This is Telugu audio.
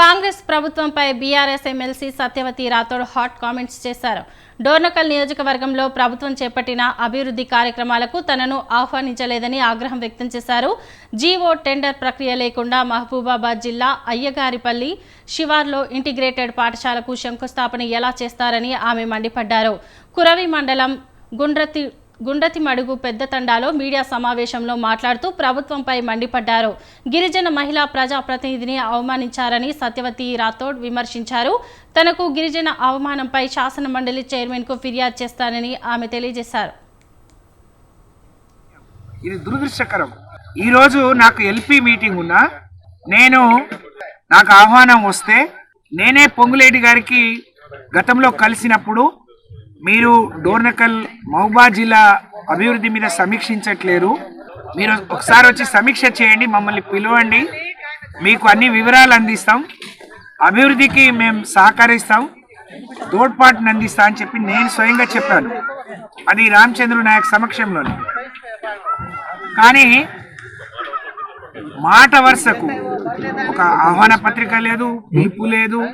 కాంగ్రెస్ ప్రభుత్వంపై BRS MLC Satyavathi Rathod hot comments చేశారు. డోర్నకల్ నియోజకవర్గంలో ప్రభుత్వం చేపట్టిన అభివృద్ధి కార్యక్రమాలకు తనను ఆహ్వానించలేదని ఆగ్రహం వ్యక్తం చేశారు. జీవో టెండర్ ప్రక్రియ లేకుండా మహబూబాబాద్ జిల్లా అయ్యగారిపల్లి శివార్లో ఇంటిగ్రేటెడ్ పాఠశాలకు శంకుస్థాపన ఎలా చేస్తారని ఆమె మండిపడ్డారు. కురవి మండలం గుండ్రతి గుండతి మడుగు పెద్ద తండాలో మీడియా సమావేశంలో మాట్లాడుతూ ప్రభుత్వంపై మండిపడ్డారు. గిరిజన మహిళా ప్రజాప్రతినిధిని అవమానించారని సత్యవతి రాథోడ్ విమర్శించారు. తనకు గిరిజన అవమానంపై శాసన మండలి చైర్మన్కు ఫిర్యాదు చేస్తానని ఆమె తెలియజేశారు. ఇది దురదృష్టకరం. ఈరోజు నాకు ఎల్పి మీటింగ్ ఉన్నా నేను నాకు ఆహ్వానం వస్తే నేనే పొంగులేటి గారికి గతంలో కలిసినప్పుడు మీరు డోర్నకల్ మహబూబా జిల్లా అభివృద్ధి మీద సమీక్షించట్లేరు. మీరు ఒకసారి వచ్చి సమీక్ష చేయండి మమ్మల్ని పిలవండి. మీకు అన్ని వివరాలు అందిస్తాం. అభివృద్ధికి మేము సహకరిస్తాం. తోడ్పాటును అందిస్తా అని చెప్పి నేను స్వయంగా చెప్పాను. అది రామచంద్రు నాయక్ సమక్షంలోనే. కానీ మాట వరుసకు ఒక ఆహ్వాన పత్రిక లేదు పిలుపు లేదు.